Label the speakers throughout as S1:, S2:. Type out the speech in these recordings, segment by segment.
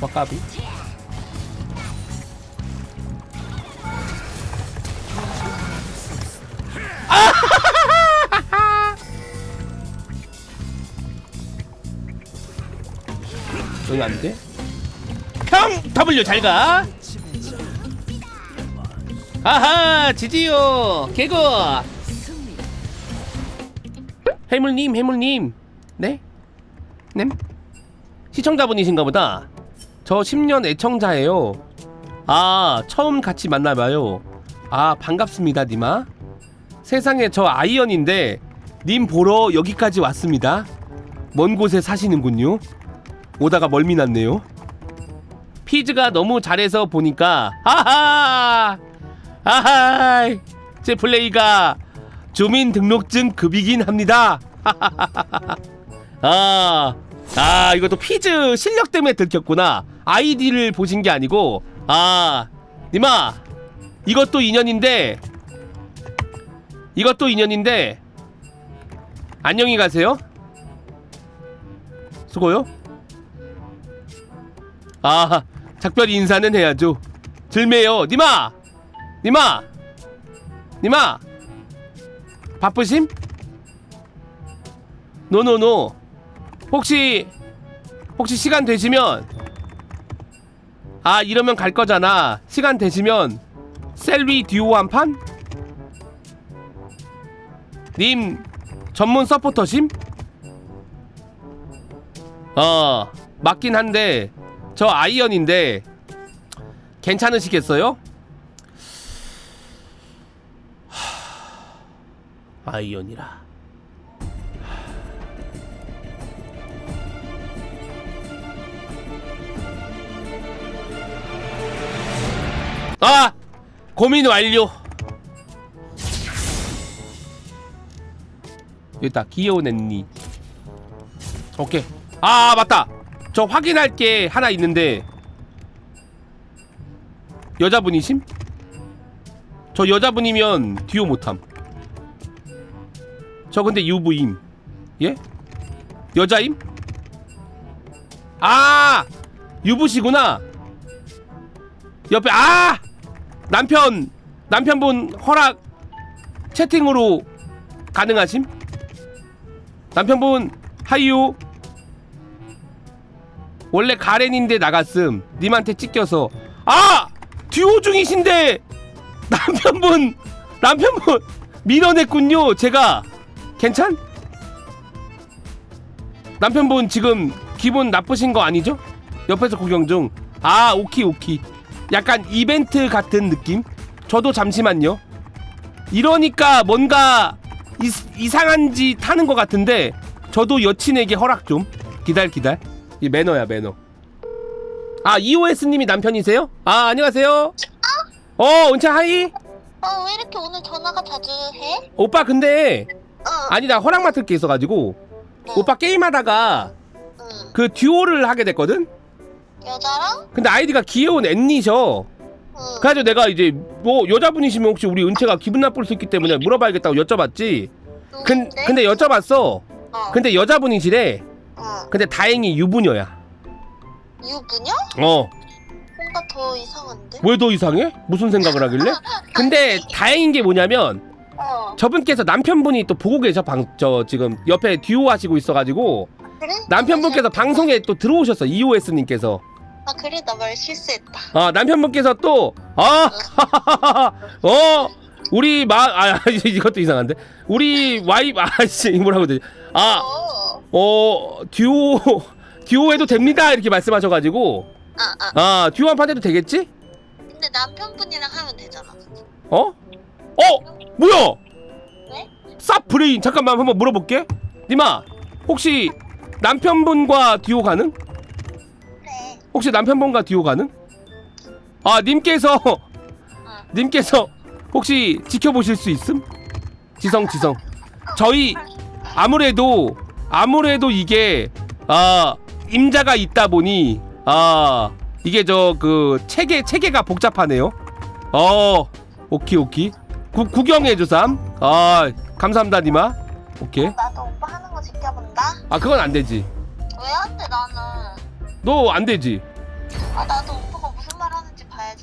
S1: 오빠 까비 여기 안 돼? 평 W 잘 가. 아하 지지요 개구. 해물님 해물님 네? 네? 시청자분이신가 보다. 저 10년 애청자예요. 아 처음 같이 만나봐요. 아 반갑습니다 니마. 세상에 저 아이언인데 님 보러 여기까지 왔습니다. 먼 곳에 사시는군요. 오다가 멀미 났네요. 피즈가 너무 잘해서 보니까 하하 하하 제 플레이가 주민등록증 급이긴 합니다. 아, 아 이것도 피즈 실력 때문에 들켰구나. 아이디를 보신 게 아니고 아 니마 이것도 인연인데 이것도 인연인데 안녕히 가세요. 수고요. 아 작별 인사는 해야죠 들매요 니마 니마 니마 바쁘심? 노노노 혹시 혹시 시간 되시면 아 이러면 갈 거잖아 시간 되시면 셀리 듀오 한 판? 님 전문 서포터심? 어 맞긴 한데 저 아이언인데 괜찮으시겠어요? 하... 아이언이라. 아! 고민 완료. 여기다 귀여운 앤니. 오케이. 아 맞다. 저 확인할 게 하나 있는데 여자분이심? 저 여자분이면 듀오 못함. 저 근데 유부임. 예? 여자임? 아 유부시구나. 옆에 아 남편 남편분 허락 채팅으로 가능하심? 남편분 하이요. 원래 가렌인데 나갔음 님한테 찢겨서 아 듀오 중이신데 남편분 남편분 밀어냈군요 제가 괜찮? 남편분 지금 기분 나쁘신 거 아니죠? 옆에서 구경 중 아 오키 오키 약간 이벤트 같은 느낌? 저도 잠시만요 이러니까 뭔가 이, 이상한 짓 하는 것 같은데 저도 여친에게 허락 좀 기다려 기다려 이 매너야 매너. 아 EOS님이 남편이세요? 아 안녕하세요. 어 은채 하이.
S2: 어, 왜 이렇게 오늘 전화가 자주 해?
S1: 오빠 근데
S2: 어,
S1: 아니 나 허락 맡을 게 있어가지고 오빠 게임하다가
S2: 응.
S1: 그 듀오를 하게 됐거든.
S2: 여자랑?
S1: 근데 아이디가 귀여운 앤니셔.
S2: 응.
S1: 그래가지고 내가 이제 뭐 여자분이시면 혹시 우리 은채가 기분 나쁠 수 있기 때문에 물어봐야겠다고 여쭤봤지. 근
S2: 누군데?
S1: 근데 여쭤봤어.
S2: 어,
S1: 근데 여자분이시래.
S2: 어.
S1: 근데 다행히 유부녀야.
S2: 유부녀?
S1: 어.
S2: 뭔가 더 이상한데?
S1: 왜 더 이상해? 무슨 생각을 하길래? 근데 다행인 게 뭐냐면
S2: 어,
S1: 저분께서 남편분이 또 보고 계셔 방 저 지금 옆에 듀오 하시고 있어가지고
S2: 그래?
S1: 남편분께서 방송에 또 들어오셨어 EOS님께서
S2: 아, 그래, 나 말 실수했다.
S1: 아 남편분께서 또 아 어 우리 마 아 이것도 이상한데 우리 와이프 아씨 뭐라고 되지 아 어
S2: 어,
S1: 듀오 듀오 해도 됩니다 이렇게 말씀하셔가지고
S2: 아, 아.
S1: 아 듀오 한 판 해도 되겠지
S2: 근데 남편분이랑 하면 되잖아.
S1: 어? 어? 뭐야?
S2: 왜?
S1: 쌉 브레인 잠깐만 한번 물어볼게 니마 혹시 남편분과 듀오 가능? 혹시 남편분과 듀오 가능? 아 님께서 님께서 혹시 지켜보실 수 있음? 지성 지성 저희 아무래도 아무래도 이게 아 임자가 있다 보니 아 이게 저 그 체계 체계가 복잡하네요 어 오키 오키 구, 구경해 주삼 아 감사합니다 니마 오케이
S2: 나도 오빠 하는 거 지켜본다?
S1: 아 그건 안 되지
S2: 왜 안 돼, 나는?
S1: 너 안 되지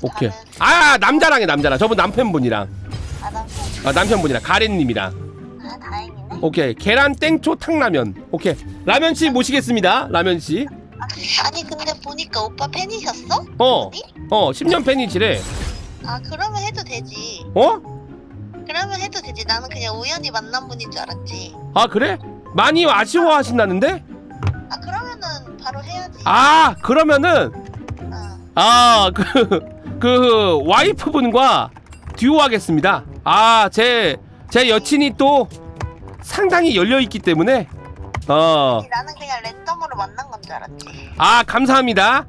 S1: 오케이.
S2: 다른-
S1: 아 남자랑해 남자랑. 저분 남편분이랑.
S2: 아 남편.
S1: 아, 남편분이랑 가렌님이랑.
S2: 아 다행이네.
S1: 오케이. 계란 땡초 탕라면. 오케이. 라면 씨 모시겠습니다. 라면 씨.
S2: 아, 아니 근데 보니까 오빠 팬이셨어?
S1: 어.
S2: 어디?
S1: 어 10년 팬이지래.
S2: 아 그러면 해도 되지.
S1: 어?
S2: 그러면 해도 되지. 나는 그냥 우연히 만난 분인 줄 알았지.
S1: 아 그래? 많이 아쉬워하신다는데?
S2: 아 그러면은 바로 해야지.
S1: 아 그러면은
S2: 어.
S1: 아그 그 와이프분과 듀오 하겠습니다. 아제 제 여친이 또 상당히 열려 있기 때문에 어.
S2: 나는 그냥 랜덤으로 만난 건 줄 알았지.
S1: 아 감사합니다.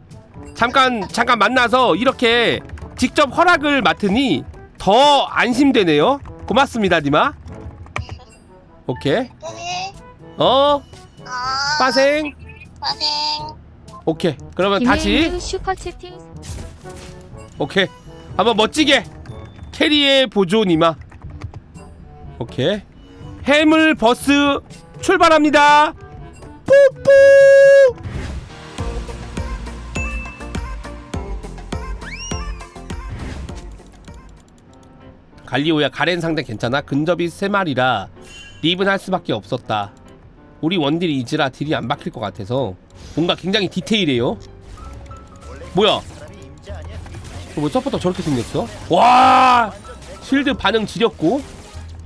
S1: 잠깐 잠깐 만나서 이렇게 직접 허락을 맡으니 더 안심되네요. 고맙습니다, 니마. 오케이.
S2: 네.
S1: 어,
S2: 아.
S1: 빠생.
S2: 빠생.
S1: 오케이. 그러면 다시
S3: 슈퍼 채팅
S1: 오케이. 한번 멋지게 캐리의 보조 니마. 오케이. 해물 버스 출발합니다. 뿌뿌. 갈리오야 가렌 상대 괜찮아? 근접이 세 마리라 립은 할 수밖에 없었다. 우리 원딜이 이즈라 딜이 안 박힐 것 같아서 뭔가 굉장히 디테일해요. 뭐야? 뭐 서포터 저렇게 생겼어? 와 실드 반응 지렸고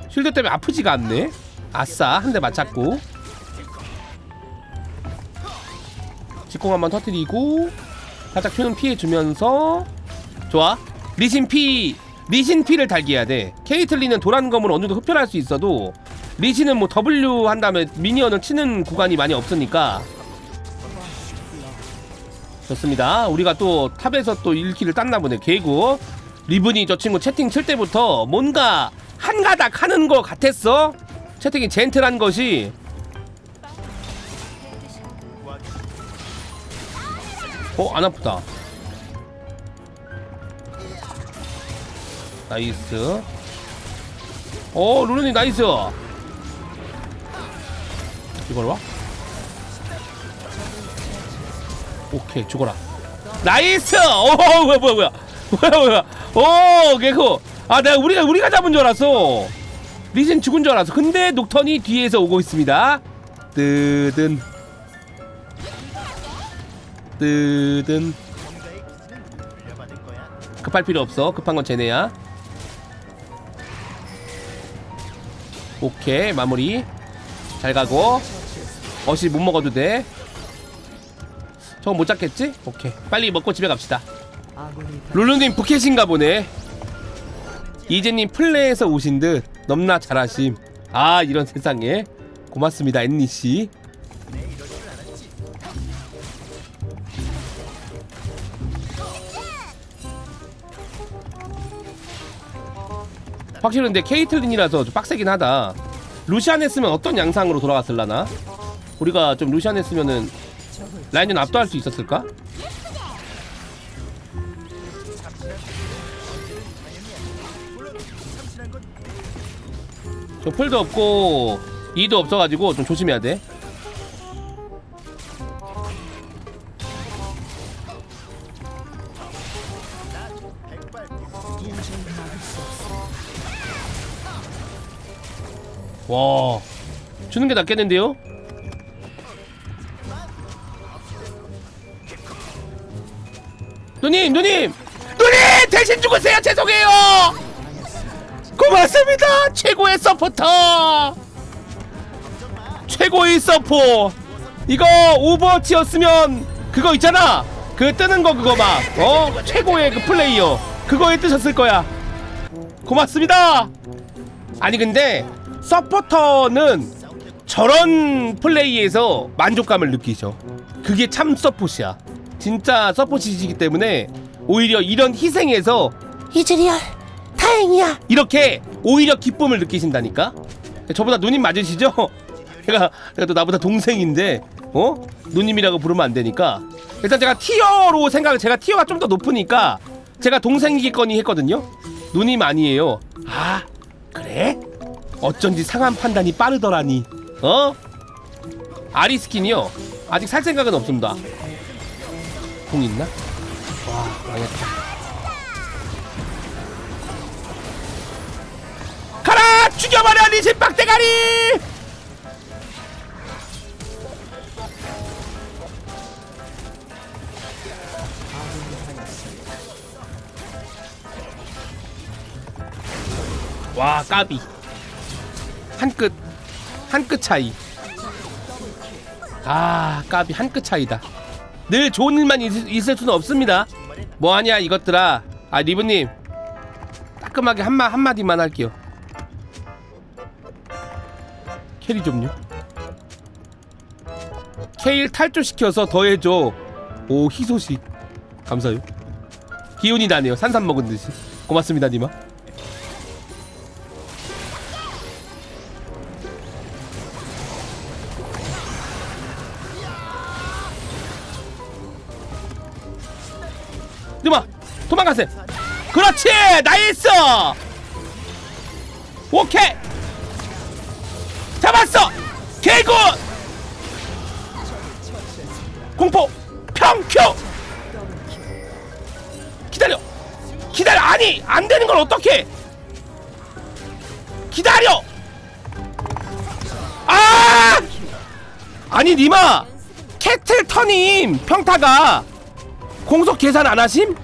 S1: 실드 때문에 아프지가 않네. 아싸 한 대 맞췄고 직공 한번 터뜨리고 살짝 큐는 피해주면서 좋아 리신 피 리신 피를 달게 해야 돼 케이틀리는 도란검으로 어느 정도 흡혈할 수 있어도 리신은 뭐 W 한 다음에 미니언을 치는 구간이 많이 없으니까. 좋습니다. 우리가 또 탑에서 또 1킬을 땄나 보네. 개구 리븐이 저 친구 채팅 칠 때부터 뭔가 한가닥 하는 거 같았어. 채팅이 젠틀한 것이. 어? 안 아프다. 나이스. 어 루루님 나이스 이걸 와? 오케이 죽어라. 나이스! 오 뭐야 뭐야 뭐야. 뭐야 뭐야. 오 개코. 아 내가 우리가 우리가 잡은 줄 알았어. 리신 죽은 줄 알았어. 근데 녹턴이 뒤에서 오고 있습니다. 뜨든. 뜨든. 급할 필요 없어. 급한 건 쟤네야. 오케이 마무리. 잘 가고 어시 못 먹어도 돼. 저거 못 잡겠지? 오케이. 빨리 먹고 집에 갑시다. 룰루님 부캐신가 보네. 이제님 플레이에서 오신 듯 넘나 잘하심. 아 이런 세상에. 고맙습니다 앤니씨. 확실히 근데 케이틀린이라서 좀 빡세긴 하다. 루시안 했으면 어떤 양상으로 돌아갔을라나 우리가 좀 루시안 했으면은 라인전 압도할 수 있었을까? 저 풀도 없고 이도 없어가지고 좀 조심해야 돼. 와 주는 게 낫겠는데요? 누님 누님! 누님 대신 죽으세요. 죄송해요. 고맙습니다. 최고의 서포터. 최고의 서포. 이거 오버워치였으면 그거 있잖아. 그 뜨는 거 그거 막 어? 최고의 그 플레이어. 그거에 뜨셨을 거야. 고맙습니다. 아니 근데 서포터는 저런 플레이에서 만족감을 느끼죠. 그게 참 서폿이야 진짜 서폿이시기 때문에 오히려 이런 희생에서 이즈리얼 다행이야. 이렇게 오히려 기쁨을 느끼신다니까? 저보다 누님 맞으시죠? 제가 제가 또 나보다 동생인데 어? 누님이라고 부르면 안 되니까. 일단 제가 티어로 생각을 제가 티어가 좀 더 높으니까 제가 동생이겠거니 했거든요? 누님 아니에요. 아 그래? 어쩐지 상한 판단이 빠르더라니. 어? 아리스킨이요? 아직 살 생각은 없습니다 공 있나? 와 망했다. 가라! 죽여버려 니신 빡대가리! 와 까비. 한끗한 끗 차이. 아 까비. 한 끗 차이다. 늘 좋은 일만 있, 있을 수는 없습니다. 뭐하냐 이것들아. 아 리브님. 따끔하게 한마 한마디만 할게요. 캐리 좀요. 케일 탈주시켜서 더해줘. 오 희소식. 감사요. 기운이 나네요. 산삼 먹은 듯이. 고맙습니다 니마 도망가세요 그렇지! 나이스! 오케이! 잡았어! 개굿 공포! 평큐 기다려! 기다려! 아니 안 되는 걸 어떻게 기다려! 아! 아니 니마! 캐틀 터님 평타가 공속 계산 안 하심?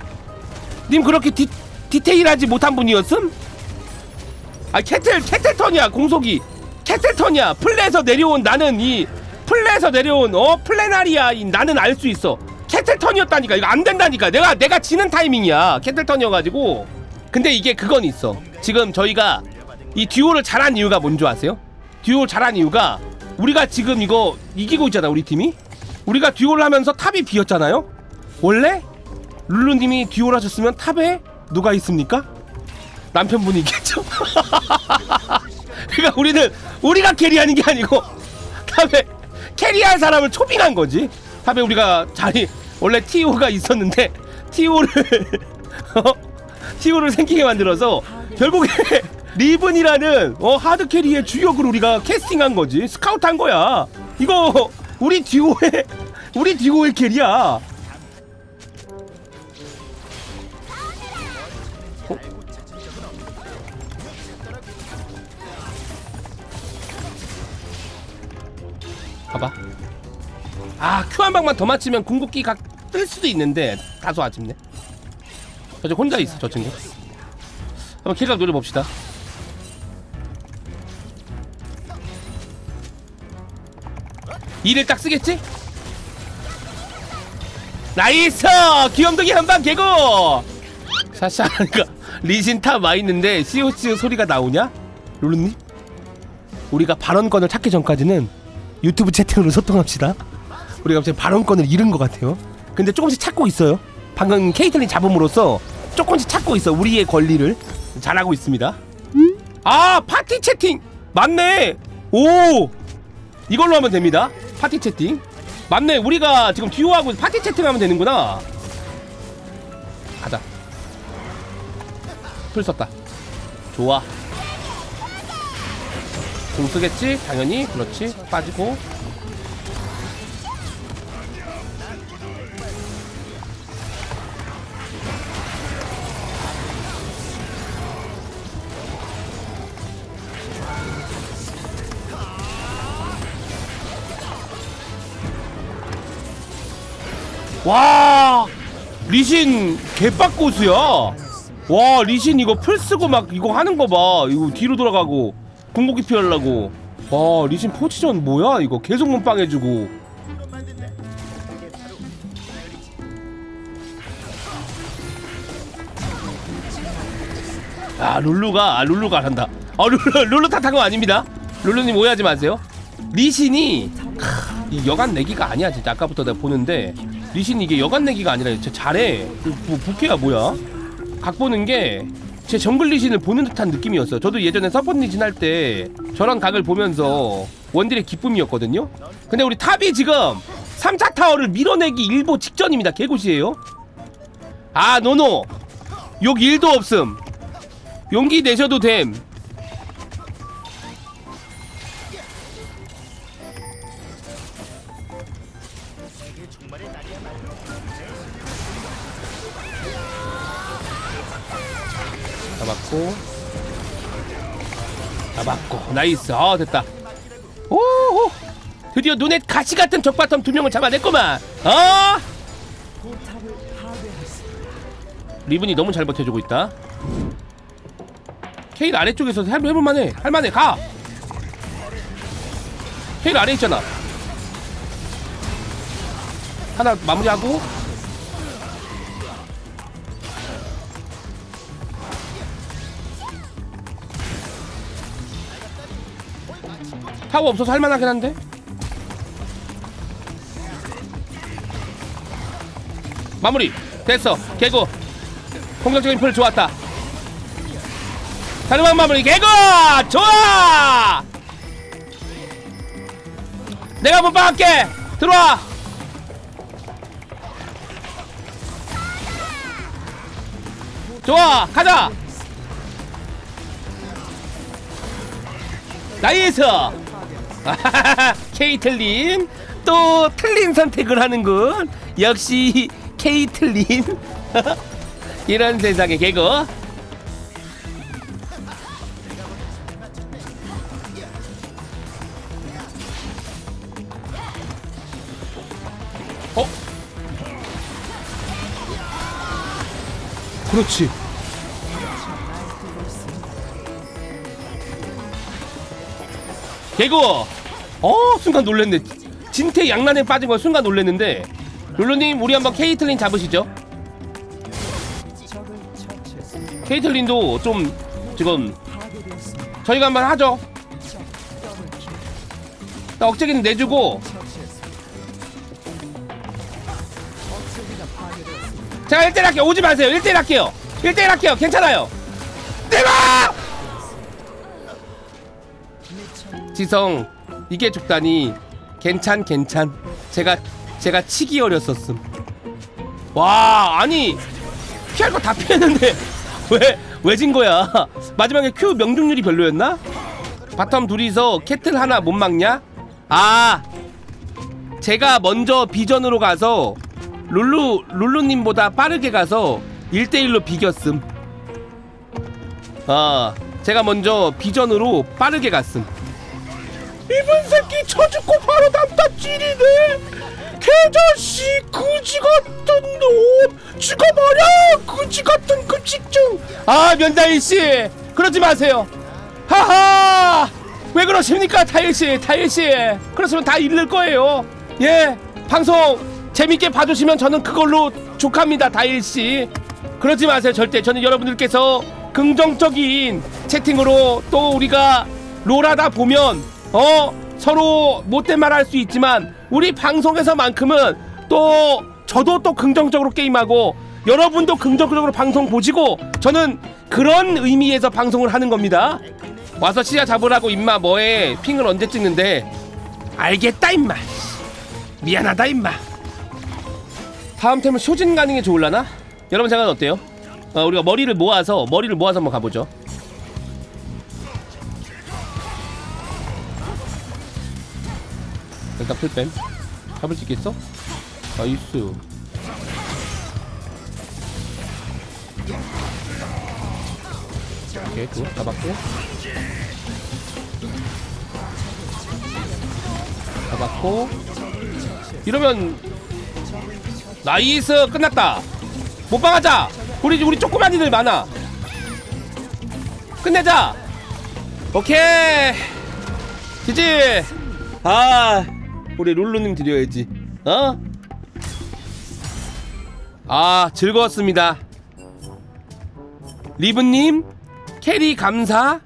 S1: 님 그렇게 디, 디테일하지 못한 분이었음? 아 캐틀 캐틀턴이야 공속이. 캐틀턴이야. 플레에서 내려온 나는 이 플레에서 내려온 어 플레나리아 이 나는 알 수 있어. 캐틀턴이었다니까. 이거 안 된다니까. 내가 내가 지는 타이밍이야. 캐틀턴이어가지고. 근데 이게 그건 있어. 지금 저희가 이 듀오를 잘한 이유가 뭔지 아세요? 듀오를 잘한 이유가 우리가 지금 이거 이기고 있잖아 우리 팀이. 우리가 듀오를 하면서 탑이 비었잖아요? 원래 룰루님이 듀오를 하셨으면 탑에 누가 있습니까? 남편분이겠죠. 그러니까 우리는 우리가 캐리하는 게 아니고 탑에 캐리할 사람을 초빙한 거지. 탑에 우리가 자리 원래 TO가 있었는데 TO를 어? TO를 생기게 만들어서 결국에 리븐이라는 어 하드 캐리의 주역을 우리가 캐스팅한 거지. 스카우트 한 거야. 이거 우리 듀오의 우리 듀오의 캐리야. 아, 큐 한 방만 더 맞추면 궁극기 각 뜰 수도 있는데 다소 아쉽네. 저저 혼자 있어, 저 친구. 한번 킬각 노려봅시다. 이를 딱 쓰겠지? 나이스! 귀염둥이 한 방 개고! 샤샤 하니까 리신 탑 와 있는데 COC 소리가 나오냐? 룰루님? 우리가 발언권을 찾기 전까지는 유튜브 채팅으로 소통합시다. 우리가 지금 발언권을 잃은 것 같아요. 근데 조금씩 찾고 있어요. 방금 케이틀린 잡음으로써 조금씩 찾고 있어. 우리의 권리를 잘하고 있습니다. 아 파티 채팅 맞네. 오 이걸로 하면 됩니다. 파티 채팅 맞네. 우리가 지금 듀오하고 파티 채팅하면 되는구나. 가자. 풀 썼다. 좋아. 공 쓰겠지? 당연히 그렇지 빠지고 와 리신 개빡고수야. 와 리신 이거 풀 쓰고 막 이거 하는 거봐. 이거 뒤로 돌아가고 궁극기 피하려고. 와 리신 포지션 뭐야 이거? 계속 몸빵 해주고. 아 룰루가 아 룰루가 한다. 아 룰루 룰루 탓한 거 아닙니다. 룰루님 오해하지 마세요. 리신이 크, 이 여간 내기가 아니야 진짜. 아까부터 내가 보는데 리신이 이게 여간 내기가 아니라 진짜 잘해 그, 부, 부캐가 뭐야 각 보는 게 제 정글 리신을 보는 듯한 느낌이었어요. 저도 예전에 서폿 리신 할 때 저런 각을 보면서 원딜의 기쁨이었거든요. 근데 우리 탑이 지금 3차 타워를 밀어내기 일보 직전입니다. 개굿이에요. 아 노노 욕 1도 없음. 용기 내셔도 됨. 잡았고. 잡았고. 나이스. 아 됐다. 오호. 드디어 눈에 가시 같은 적바텀 두 명을 잡아냈구만. 어? 리븐이 너무 잘 버텨주고 있다. 케일 아래쪽에서 해- 해볼만해. 할만해. 가. 케일 아래 있잖아. 하나 마무리하고 타워 없어서 할만하긴 한데? 마무리. 됐어. 개구 공격적인 풀 좋았다. 다르방 마무리. 개구 좋아! 내가 못 박을게. 들어와. 좋아. 가자. 나이스 케이틀린 또 틀린 선택을 하는군. 역시 케이틀린. 이런 세상의 개그. 어? 그렇지. 개구 어 순간 놀랬네. 진태 양난에 빠진 거 순간 놀랬는데. 룰루님 우리 한번 케이틀린 잡으시죠. 케이틀린도 좀 지금 저희가 한번 하죠. 나 억제기는 내주고. 제가 1대1 할게요. 오지 마세요. 1대1 할게요. 1대1 할게요. 괜찮아요. 대박! 지성 이게 죽다니 괜찮 괜찮 제가 제가 치기 어렸었음. 와 아니 피할 거 다 피했는데 왜 왜 진 거야? 마지막에 큐 명중률이 별로였나? 바텀 둘이서 캐틀 하나 못 막냐? 아 제가 먼저 비전으로 가서 룰루 룰루님보다 빠르게 가서 1대1로 비겼음. 아 제가 먼저 비전으로 빠르게 갔음 이번 새끼 쳐죽고 바로 남다 찌리네. 개자씨 그지 같은 놈. 죽어버려! 그지 같은 급식증 아 면다일씨 그러지 마세요. 하하! 왜 그러십니까 타일씨 타일씨? 그렇으면 다 잃을 거예요. 예 방송 재밌게 봐주시면 저는 그걸로 족합니다 다일씨. 그러지 마세요 절대. 저는 여러분들께서 긍정적인 채팅으로 또 우리가 롤하다 보면 어 서로 못된 말 할 수 있지만 우리 방송에서만큼은 또 저도 또 긍정적으로 게임하고 여러분도 긍정적으로 방송 보시고 저는 그런 의미에서 방송을 하는 겁니다 와서 시야 잡으라고 임마 뭐해 핑을 언제 찍는데 알겠다 임마 미안하다 임마 다음 템은 쇼진 게 좋을라나? 여러분 생각은 어때요? 어, 우리가 머리를 모아서 머리를 모아서 한번 가보죠. 일단 풀뱀 잡을 수 있겠어? 나이스. 오케이 그거 잡았고. 잡았고. 이러면 나이스! 끝났다! 못방하자! 우리 우리 조그만이들 많아. 끝내자! 오케이! 지지! 아 우리 룰루님 드려야지. 어? 아 즐거웠습니다. 리브님 캐리 감사?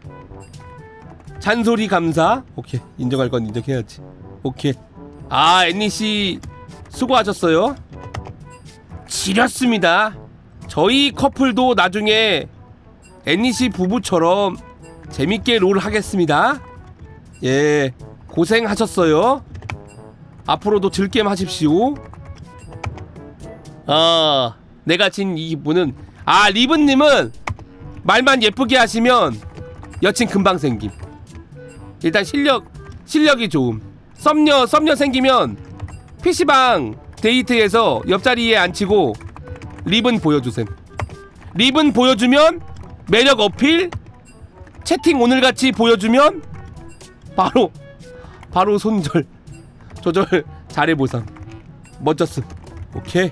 S1: 잔소리 감사? 오케이 인정할 건 인정해야지. 오케이. 아 애니 씨 수고하셨어요. 지렸습니다. 저희 커플도 나중에 애니씨 부부처럼 재밌게 롤 하겠습니다. 예 고생하셨어요 앞으로도 즐겜 하십시오. 아 내가 진이 기분은 아 리브님은 말만 예쁘게 하시면 여친 금방 생김. 일단 실력 실력이 좋음. 썸녀 썸녀 생기면 PC방 데이트에서 옆자리에 앉히고 립은 보여주셈. 립은 보여주면 매력 어필 채팅 오늘같이 보여주면 바로 바로 손절 조절 잘해 보상. 멋졌음 오케이.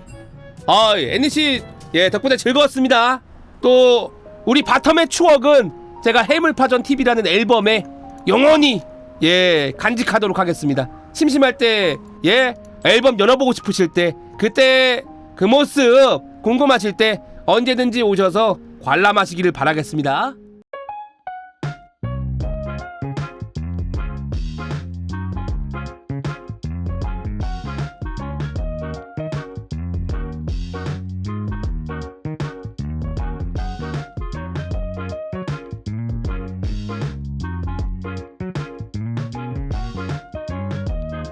S1: 아 애니씨 예 덕분에 즐거웠습니다. 또 우리 바텀의 추억은 제가 해물파전 TV라는 앨범에 영원히 예 간직하도록 하겠습니다. 심심할 때 예 앨범 열어보고 싶으실 때 그때 그 모습 궁금하실 때 언제든지 오셔서 관람하시기를 바라겠습니다